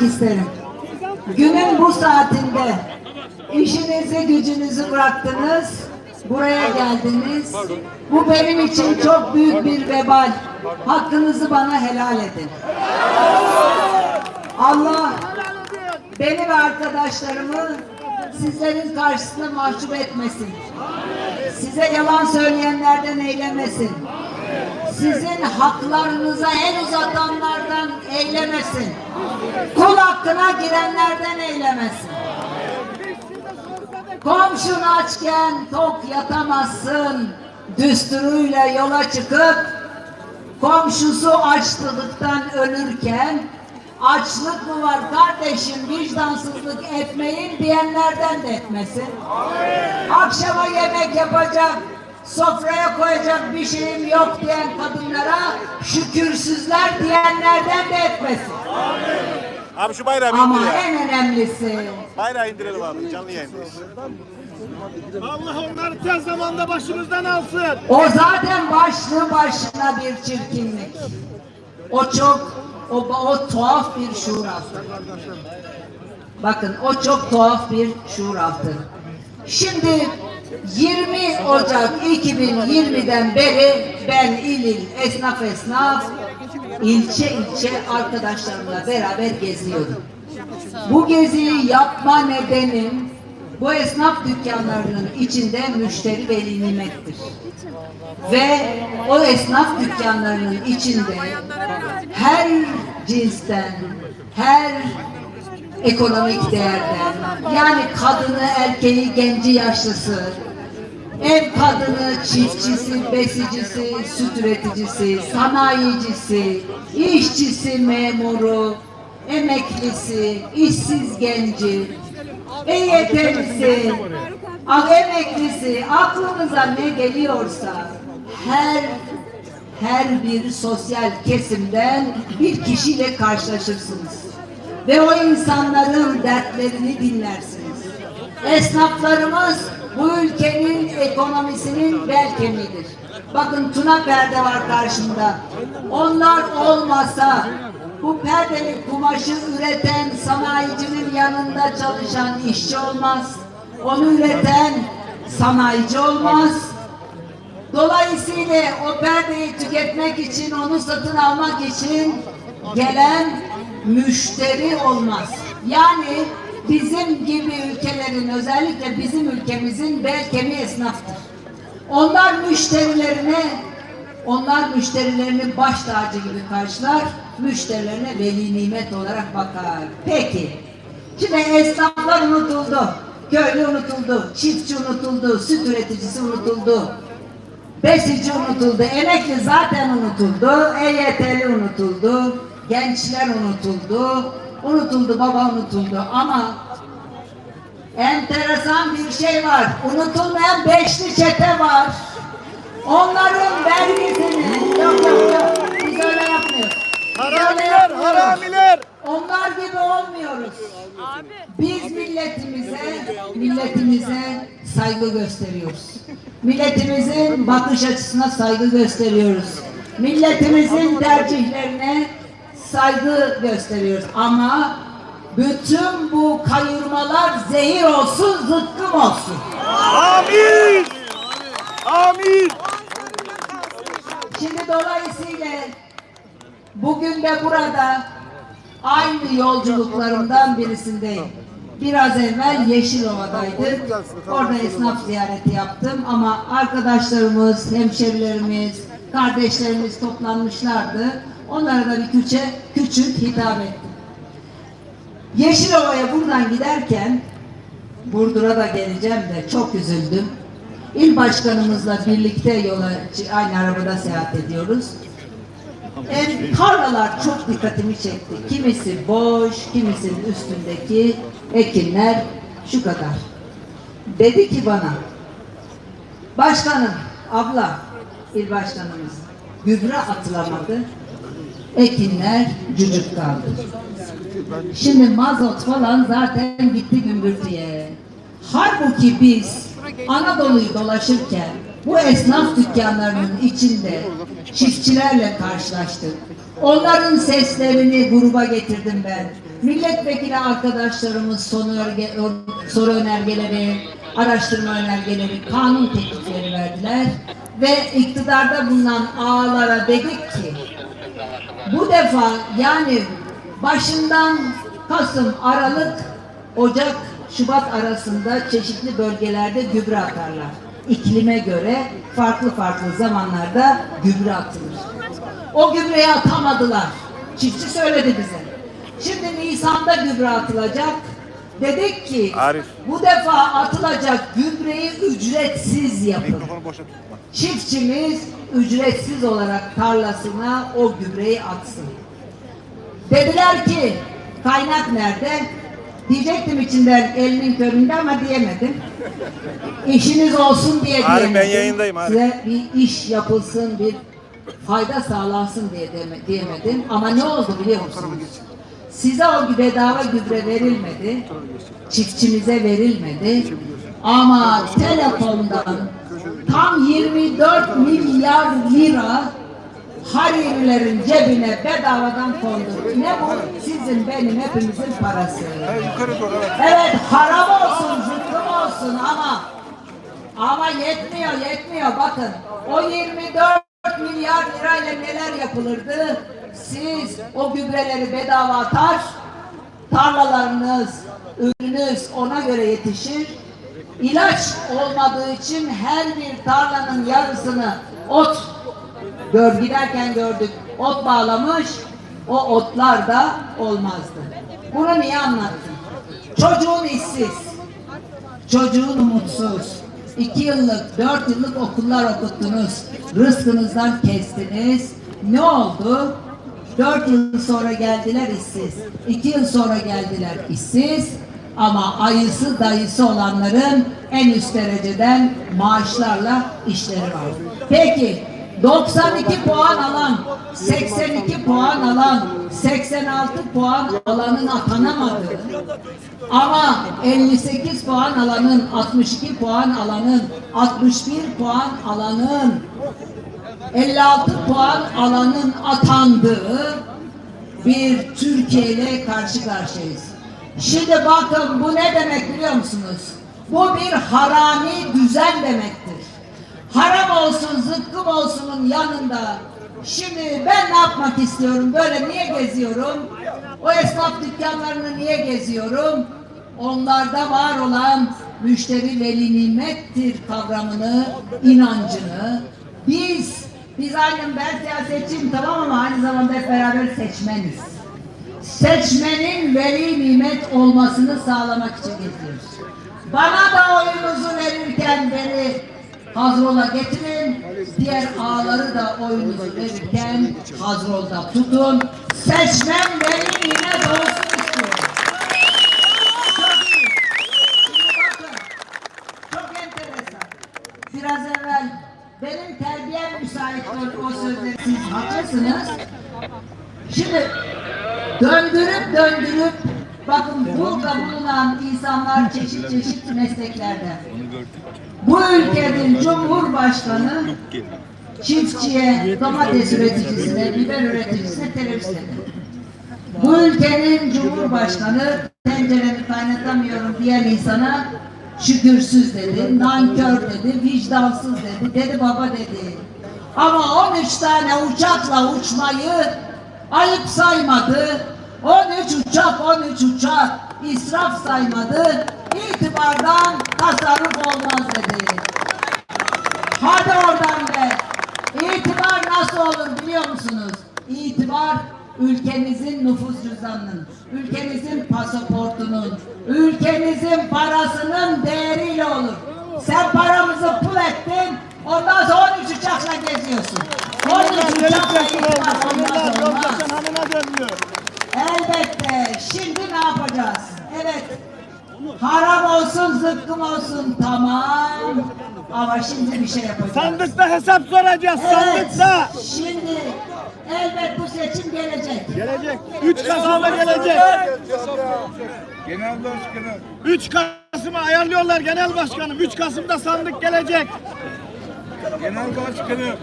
paylaşmak isterim. Günün bu saatinde işinizi gücünüzü bıraktınız, buraya geldiniz. Bu benim için çok büyük bir vebal. Hakkınızı bana helal edin. Allah beni ve arkadaşlarımı sizlerin karşısında mahcup etmesin. Size yalan söyleyenlerden eylemesin. Sizin haklarınıza el uzatanlardan eylemesin. Kul hakkına girenlerden eylemesin. Komşun açken tok yatamazsın. Düsturuyla yola çıkıp komşusu açlıktan ölürken açlık mı var kardeşim vicdansızlık etmeyin diyenlerden de etmesin. Akşama yemek yapacak, sofraya koyacak bir şeyim yok diyen kadınlara şükürsüzler diyenlerden de etmesin. Abi şu bayrağı Ama indir ya. en önemlisi Bayrağı indirelim abi canlı yayındayız. Allah onları tez zamanda başımızdan alsın. o zaten başlı başına bir çirkinlik. O çok o, o tuhaf bir şuur. Bakın o çok tuhaf bir şuur altı. Şimdi 20 Ocak 2020'den beri ben il il esnaf esnaf ilçe ilçe arkadaşlarımla beraber geziyordum. Bu geziyi yapma nedenim bu esnaf dükkanlarının içinde müşteri veli. Ve o esnaf dükkanlarının içinde her cinsten, her ekonomik değerden, yani kadını, erkeği, genci, yaşlısı, ev kadını, çiftçisi, besicisi, süt üreticisi, sanayicisi, işçisi, memuru, emeklisi, işsiz genci, EYT'lisi, emeklisi, aklınıza ne geliyorsa her her bir sosyal kesimden bir kişiyle karşılaşırsınız. Ve o insanların dertlerini dinlersiniz. Esnaflarımız bu ülkenin ekonomisinin bel kemiğidir. Bakın tuna perde var karşımda. Onlar olmasa bu perdelik kumaşı üreten sanayicinin yanında çalışan işçi olmaz. Onu üreten sanayici olmaz. Dolayısıyla o perdeyi tüketmek için, onu satın almak için gelen müşteri olmaz. Yani bizim gibi ülkelerin, özellikle bizim ülkemizin bel kemiği esnaftır. Onlar müşterilerine, onlar müşterilerini baş tacı gibi karşılar, müşterilerine veli nimet olarak bakar. Peki, şimdi esnaflar unutuldu, köylü unutuldu, çiftçi unutuldu, süt üreticisi unutuldu. Besici unutuldu, emekli zaten unutuldu, EYT'li unutuldu, gençler unutuldu, unutuldu, baba unutuldu ama enteresan bir şey var. Unutulmayan beşli çete var. Onların vergisini yok yok yok biz öyle yapmıyoruz. Haramiler, haramiler. Onlar gibi olmuyoruz. Biz milletimize, milletimize saygı gösteriyoruz. Milletimizin bakış açısına saygı gösteriyoruz. Milletimizin tercihlerine saygı gösteriyoruz. Ama bütün bu kayırmalar zehir olsun, zıkkım olsun. Amin. Amin. Şimdi dolayısıyla bugün de burada aynı yolculuklarımdan birisindeyim. Biraz evvel Yeşilova'daydık. Orada esnaf ziyareti yaptım ama arkadaşlarımız, hemşerilerimiz, kardeşlerimiz toplanmışlardı. Onlara da bir küçük, küçük hitap ettim. Yeşilova'ya buradan giderken Burdur'a da geleceğim de çok üzüldüm. İl başkanımızla birlikte yola aynı arabada seyahat ediyoruz. En tarlalar çok dikkatimi çekti. Kimisi boş, kimisinin üstündeki ekinler şu kadar. Dedi ki bana, başkanım, abla, il başkanımız, gübre atılamadı, ekinler cücük kaldı. Şimdi mazot falan zaten gitti gümbürtüye. Halbuki biz Anadolu'yu dolaşırken bu esnaf dükkanlarının içinde çiftçilerle karşılaştık. Onların seslerini gruba getirdim ben. Milletvekili arkadaşlarımız sonu örge- soru önergeleri, araştırma önergeleri, kanun teklifleri verdiler. Ve iktidarda bulunan ağalara dedik ki bu defa yani başından Kasım, Aralık, Ocak, Şubat arasında çeşitli bölgelerde gübre atarlar. İklime göre farklı farklı zamanlarda gübre atılır. O gübreyi atamadılar. Çiftçi söyledi bize. Şimdi Nisan'da gübre atılacak. Dedik ki Arif. bu defa atılacak gübreyi ücretsiz yapın. Çiftçimiz ücretsiz olarak tarlasına o gübreyi atsın. Dediler ki kaynak nerede? Diyecektim içinden elinin köründe ama diyemedim. İşiniz olsun diye Arif, diyemedim. ben yayındayım, Arif. Size bir iş yapılsın, bir fayda sağlansın diye diyemedim. Ama ne oldu biliyor musunuz? Size o bedava gübre verilmedi. Çiftçimize verilmedi. Ama telefondan tam 24 milyar lira Haririlerin cebine bedavadan kondu. Ne bu? Sizin benim hepimizin parası. Evet haram olsun, zıkkım olsun ama ama yetmiyor, yetmiyor. Bakın o 24 milyar lirayla neler yapılırdı? Siz o gübreleri bedava atar, tarlalarınız, ürününüz ona göre yetişir. İlaç olmadığı için her bir tarlanın yarısını ot gör giderken gördük. Ot bağlamış. O otlar da olmazdı. Bunu niye anlattım? Çocuğun işsiz. Çocuğun umutsuz. iki yıllık, dört yıllık okullar okuttunuz. Rızkınızdan kestiniz. Ne oldu? Dört yıl sonra geldiler işsiz. iki yıl sonra geldiler işsiz. Ama ayısı dayısı olanların en üst dereceden maaşlarla işleri var. Peki 92 puan alan, 82 puan alan, 86 puan alanın atanamadığı ama 58 puan alanın, 62 puan alanın, 61 puan alanın, 56 puan alanın atandığı bir Türkiye ile karşı karşıyayız. Şimdi bakın bu ne demek biliyor musunuz? Bu bir harami düzen demektir. Haram olsun, zıkkım olsunun yanında. Şimdi ben ne yapmak istiyorum? Böyle niye geziyorum? O esnaf dükkanlarını niye geziyorum? Onlarda var olan müşteri veli nimettir kavramını, inancını biz, biz aynı ben siyasetçiyim tamam ama aynı zamanda hep beraber seçmeniz. Seçmenin veli nimet olmasını sağlamak için geziyoruz. Bana da oyunuzu verirken beni Hazrol'a getirin. Diğer ağaları da oyunuzu verirken Hazrol'da tutun. Seçmen veli nimet olsun istiyorum. Çok iyi. Şimdi bakın. Çok enteresan. Biraz evvel benim terbiyem müsait o, o sözleri siz haklısınız. Şimdi döndürüp döndürüp bakın burada bulunan insanlar çeşit çeşit mesleklerde. Bu ülkenin Cumhurbaşkanı çiftçiye, domates üreticisine, biber üreticisine terörist. Bu ülkenin Cumhurbaşkanı tenceremi kaynatamıyorum diyen insana şükürsüz dedi, nankör dedi, vicdansız dedi, dedi baba dedi. Ama 13 tane uçakla uçmayı ayıp saymadı. 13 uçak, 13 uçak israf saymadı. İtibardan tasarruf olmaz dedi. Hadi oradan be. İtibar nasıl olur biliyor musunuz? İtibar ülkemizin nüfus cüzdanının, ülkemizin pasaportunun, ülkemizin parasının değeriyle olur. Sen paramızı pul ettin, ondan sonra 13 uçakla geziyorsun. 13 uçakla geziyorsun. Elbette. Şimdi ne yapacağız? Evet. Haram olsun, zıkkım olsun. Tamam. Ama şimdi bir şey yapacağız. Sandıkta hesap soracağız. Evet. Sandıkta gelecek. 3 Kasım'da gelecek. Genel başkanım. 3 Kasım'ı ayarlıyorlar genel başkanım. 3 Kasım'da sandık gelecek. Genel başkanım.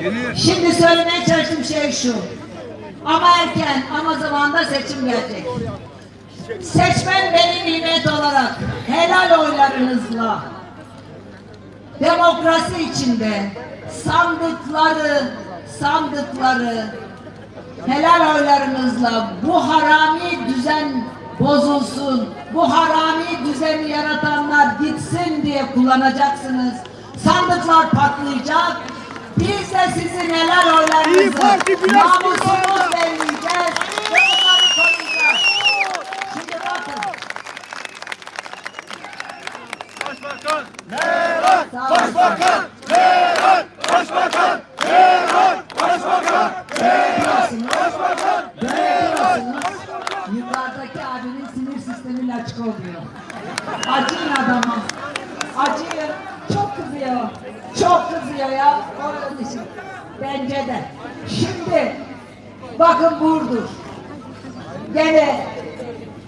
Genel. Şimdi söylemeye çalıştığım şey şu. Ama erken ama zamanda seçim gelecek. Seçmen beni nimet olarak helal oylarınızla demokrasi içinde sandıkları sandıkları helal oylarınızla bu harami düzen bozulsun, bu harami düzeni yaratanlar gitsin diye kullanacaksınız. Sandıklar patlayacak. Biz de sizin helal İyi oylarınızı namusumuz belirleyeceğiz ve onları koruyacağız. Şimdi bakın. Başbakan. Başbakan. Başbakan. Görüyorsunuz. Yukarıdaki abinin sinir sistemiyle açık oluyor. Acıyın adama. Acıyın. Çok kızıyor. Çok kızıyor ya. Onun için. Bence de. Şimdi bakın Burdur. Gene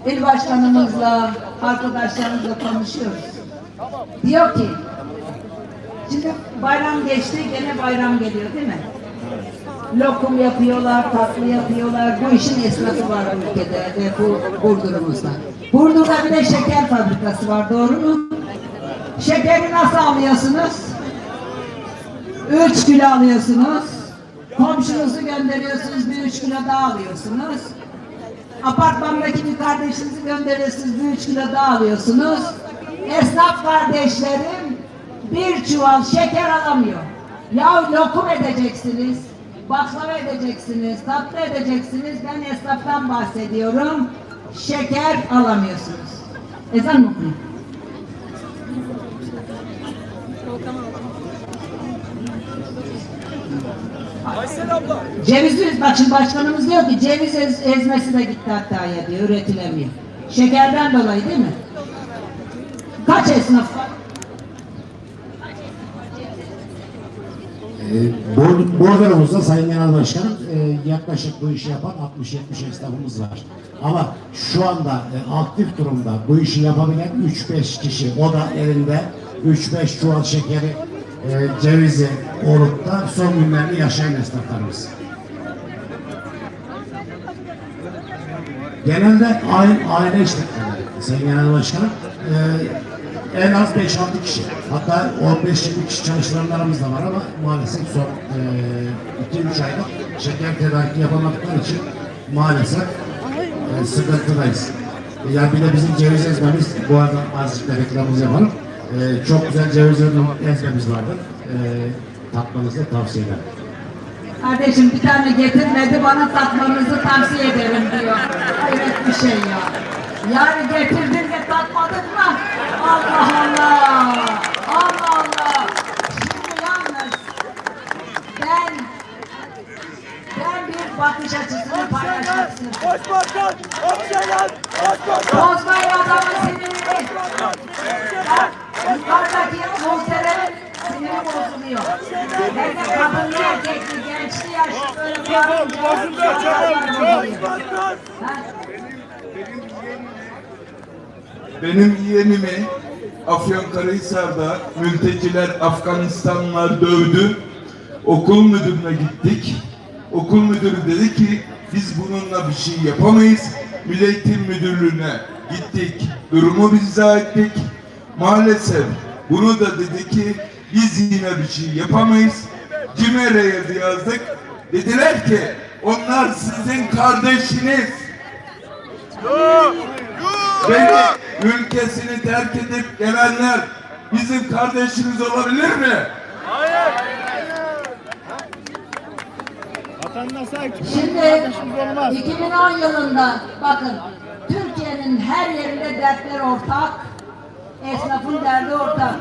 il başkanımızla, arkadaşlarımızla konuşuyoruz. Diyor ki, şimdi bayram geçti, gene bayram geliyor değil mi? Lokum yapıyorlar, tatlı yapıyorlar. Bu işin esnafı var bu ülkede ve bu Burdur'umuzda. Burdur'da bir de şeker fabrikası var, doğru mu? Şekeri nasıl alıyorsunuz? Üç kilo alıyorsunuz. Komşunuzu gönderiyorsunuz, bir üç kilo daha alıyorsunuz. Apartmandaki bir kardeşinizi gönderiyorsunuz, bir üç kilo daha alıyorsunuz. Esnaf kardeşlerim bir çuval şeker alamıyor. Ya lokum edeceksiniz, baklava edeceksiniz, tatlı edeceksiniz. Ben esnaftan bahsediyorum. Şeker alamıyorsunuz. Ezan mı okuyayım? Ceviz üz- bak şimdi başkanımız diyor ki ceviz ez- ezmesi de gitti Hakkari'ye diyor, üretilemiyor. Şekerden dolayı değil mi? Kaç esnaf var? Ee, Bor- Bordromuzda Sayın Genel Başkanım e, yaklaşık bu işi yapan 60-70 esnafımız var. Ama şu anda e, aktif durumda bu işi yapabilen 3-5 kişi o da elinde 3-5 çuval şekeri e, cevizi olup da son günlerini yaşayan esnaflarımız. Genelde aile, aile işletmeleri Sayın Genel Başkanım. e, en az 5-6 kişi. Hatta 15-20 kişi çalıştıranlarımız da var ama maalesef son e, 2-3 ayda şeker tedariki yapamadıkları için maalesef e, sıkıntıdayız. E, Yani bir de bizim ceviz ezmemiz, bu arada azıcık da reklamımızı yapalım. E, çok güzel ceviz ezmemiz vardı. E, tatmanızı tavsiye ederim. Kardeşim bir tane getirmedi bana tatmanızı tavsiye ederim diyor. Hayret bir şey ya. Yani getirdin de tatmadın mı? Allah Allah. Allah Allah. Şimdi yalnız ben ben bir bakış açısını paylaşmak istiyorum. Başbakan. Öcalan. Başbakan. Bozmayın adamın sinirini. Bak, yukarıdaki muhteremin siniri bozuluyor. Hem de kadınlı erkekli, gençli, yaşlı böyle bağırınca sinirler bozuluyor. Başbakan. Ha? Benim yeğenimi Afyonkarahisar'da mülteciler Afganistanlılar dövdü. Okul müdürüne gittik. Okul müdürü dedi ki biz bununla bir şey yapamayız. Milli Eğitim Müdürlüğü'ne gittik. Durumu izah ettik. Maalesef bunu da dedi ki biz yine bir şey yapamayız. CİMER'e yazdık. Dediler ki onlar sizin kardeşiniz. Beni ülkesini terk edip gelenler bizim kardeşimiz olabilir mi? Sahip. Şimdi Kardeşimiz olmaz. 2010 yılında bakın Türkiye'nin her yerinde dertler ortak. Esnafın derdi ortak.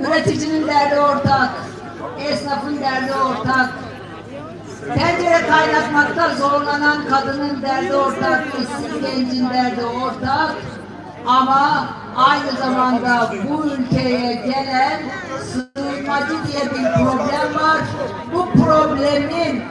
Üreticinin derdi ortak. Esnafın derdi ortak. Tencere kaynatmakta zorlanan kadının derdi ortak. işsiz gencin derdi ortak. Ama aynı zamanda bu ülkeye gelen sığınmacı diye bir problem var. Bu problemin